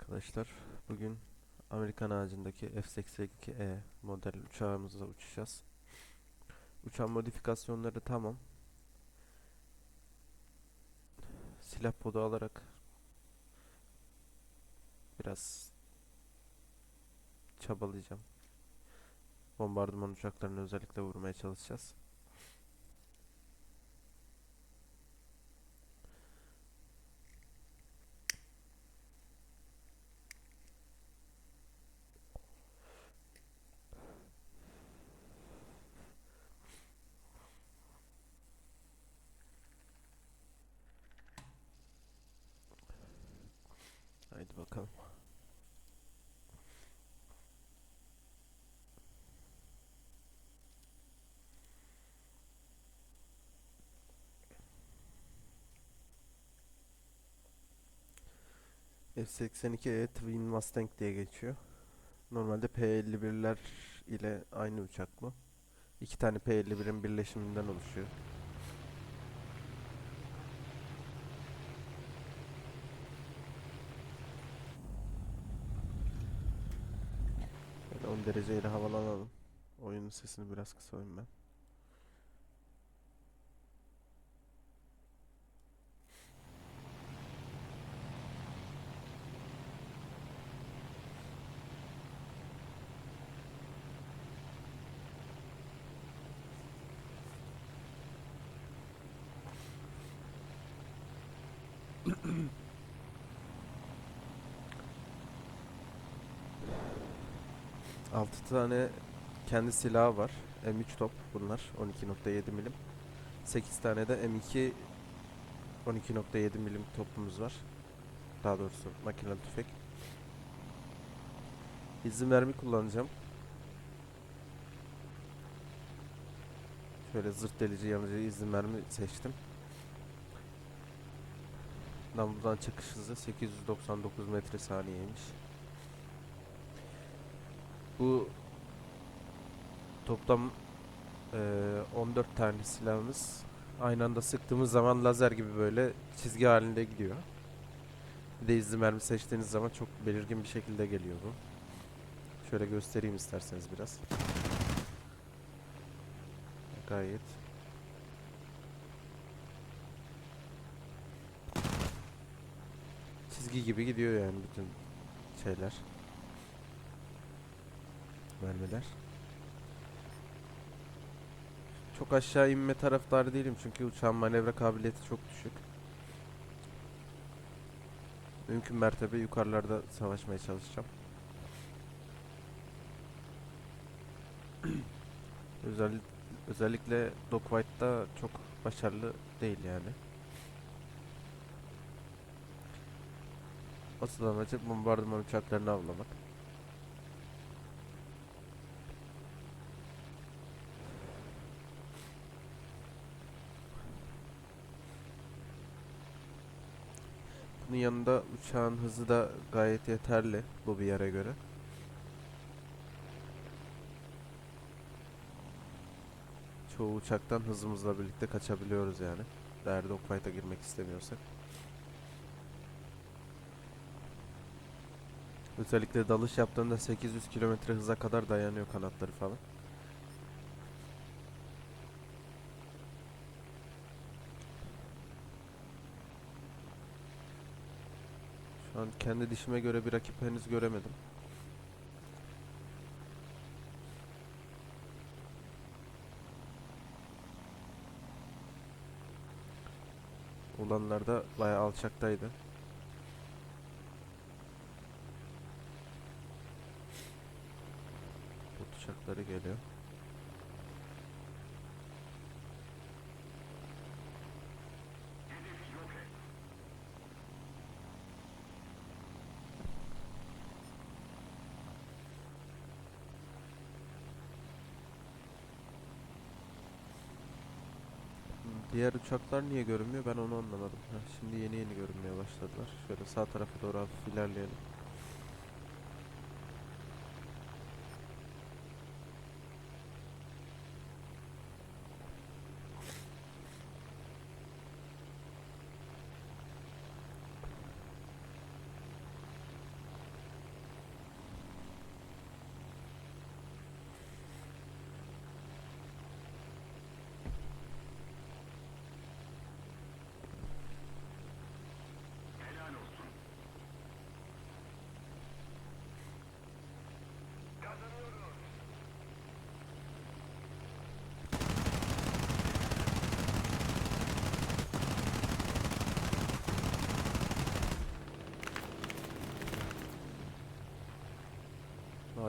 arkadaşlar. Bugün Amerikan ağacındaki F-82E model uçağımızla uçacağız. Uçağın modifikasyonları tamam. Silah podu alarak biraz çabalayacağım. Bombardıman uçaklarını özellikle vurmaya çalışacağız. Bakalım. F-82E Twin Mustang diye geçiyor. Normalde P-51'ler ile aynı uçak bu. İki tane P-51'in birleşiminden oluşuyor. Dereceyle havalanalım. Oyunun sesini biraz kısayım ben. Altı tane kendi silahı var. M3 top bunlar 12.7 milim. 8 tane de M2 12.7 milim topumuz var. Daha doğrusu makinalı tüfek. İzin mermi kullanacağım. Şöyle zırt delici yanıcı izin mermi seçtim. Namludan çıkış hızı 899 metre saniyeymiş. Bu toplam eee, 14 tane silahımız aynı anda sıktığımız zaman lazer gibi böyle çizgi halinde gidiyor. Bir de izli mermi seçtiğiniz zaman çok belirgin bir şekilde geliyor bu. Şöyle göstereyim isterseniz biraz. Gayet. Çizgi gibi gidiyor yani bütün şeyler. Mermiler. Çok aşağı inme taraftarı değilim çünkü uçağın manevra kabiliyeti çok düşük. Mümkün mertebe yukarılarda savaşmaya çalışacağım. Özel, özellikle Dogfight'ta çok başarılı değil yani. Asıl amacı bombardıman uçaklarını avlamak. Bunun yanında uçağın hızı da gayet yeterli bu bir yere göre. Çoğu uçaktan hızımızla birlikte kaçabiliyoruz yani. Eğer dogfight'a girmek istemiyorsak. Özellikle dalış yaptığında 800 kilometre hıza kadar dayanıyor kanatları falan. Şu an kendi dişime göre bir rakip henüz göremedim. Ulanlar da bayağı alçaktaydı. Bot geliyor. Diğer uçaklar niye görünmüyor ben onu anlamadım. Heh, şimdi yeni yeni görünmeye başladılar. Şöyle sağ tarafa doğru hafif ilerleyelim.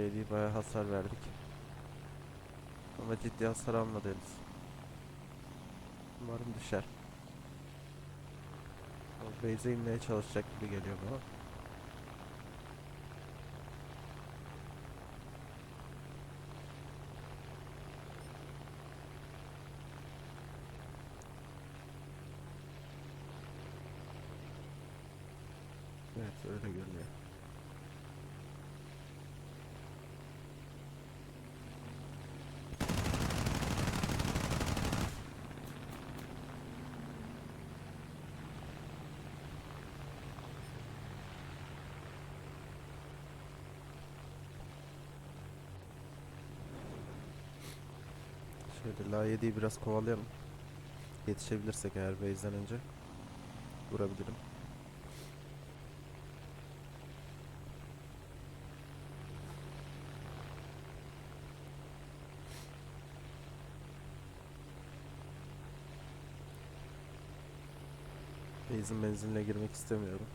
La7'yi bayağı hasar verdik. Ama ciddi hasar almadı henüz. Umarım düşer. Base'e inmeye çalışacak gibi geliyor bana. Şöyle La 7'yi biraz kovalayalım. Yetişebilirsek eğer base'den önce vurabilirim. Base'in benzinle girmek istemiyorum.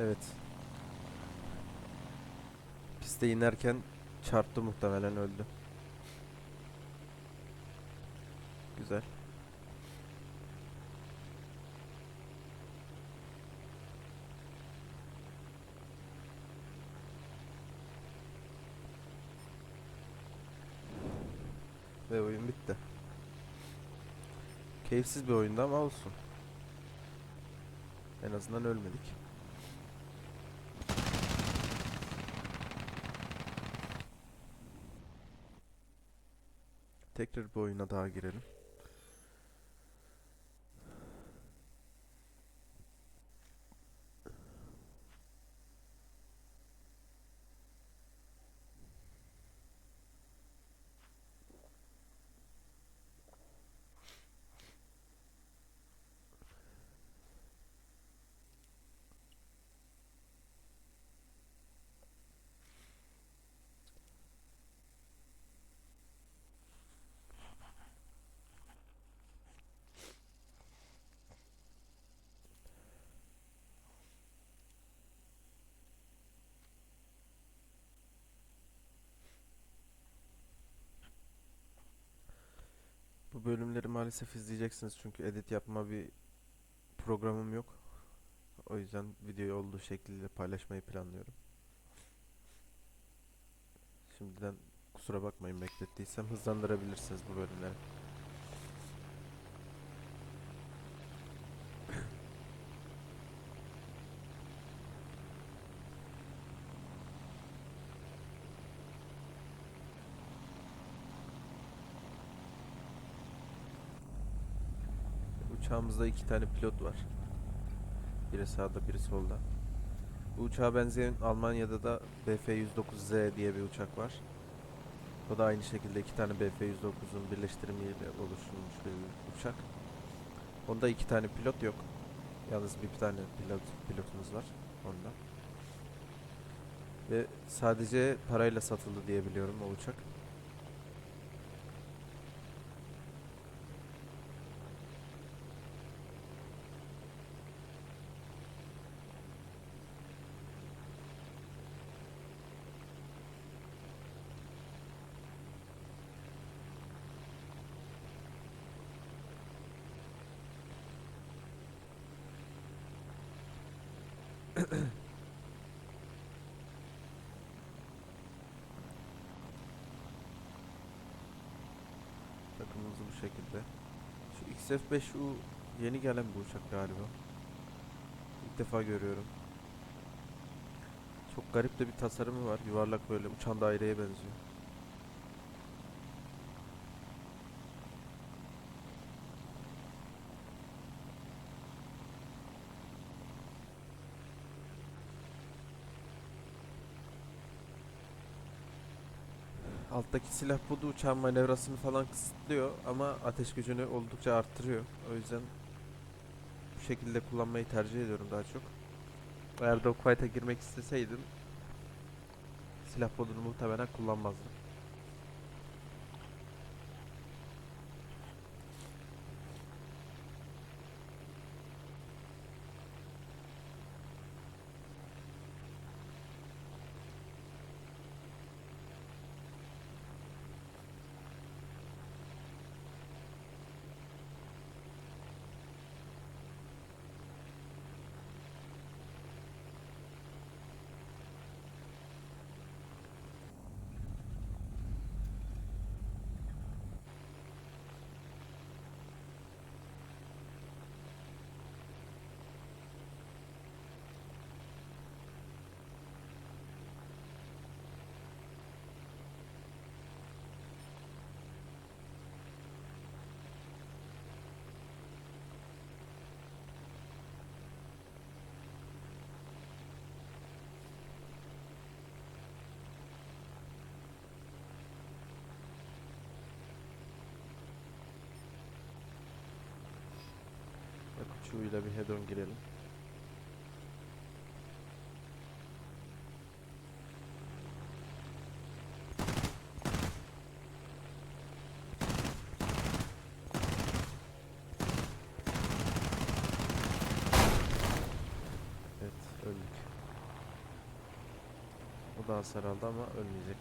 Evet. Piste inerken çarptı muhtemelen öldü. Güzel. Ve oyun bitti. Keyifsiz bir oyundu ama olsun. En azından ölmedik. Tekrar bir oyuna daha girelim. Bu bölümleri maalesef izleyeceksiniz çünkü edit yapma bir programım yok. O yüzden videoyu olduğu şekliyle paylaşmayı planlıyorum. Şimdiden kusura bakmayın beklettiysem hızlandırabilirsiniz bu bölümleri. Uçağımızda iki tane pilot var. Biri sağda, biri solda. Bu uçağa benzeyen Almanya'da da BF-109Z diye bir uçak var. O da aynı şekilde iki tane BF-109'un birleştirimiyle oluşturulmuş bir uçak. Onda iki tane pilot yok. Yalnız bir tane pilot pilotumuz var onda. Ve sadece parayla satıldı diye biliyorum o uçak. Takımımız bu şekilde. Şu XF5U yeni gelen bir uçak galiba. İlk defa görüyorum. Çok garip de bir tasarımı var. Yuvarlak böyle uçan daireye benziyor. Alttaki silah bu da uçağın manevrasını falan kısıtlıyor ama ateş gücünü oldukça arttırıyor. O yüzden bu şekilde kullanmayı tercih ediyorum daha çok. Eğer dogfight'a girmek isteseydim silah modunu muhtemelen kullanmazdım. Bak uçuğuyla bir head-on girelim. Evet, öldük. O da hasar aldı ama ölmeyecek.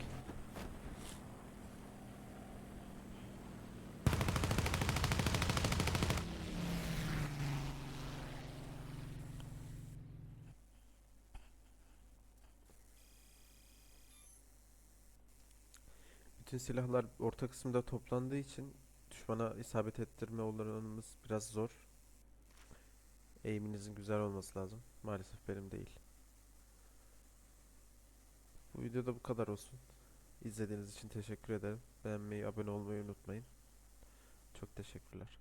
Bütün silahlar orta kısımda toplandığı için düşmana isabet ettirme olanımız biraz zor. Eğiminizin güzel olması lazım. Maalesef benim değil. Bu videoda bu kadar olsun. İzlediğiniz için teşekkür ederim. Beğenmeyi, abone olmayı unutmayın. Çok teşekkürler.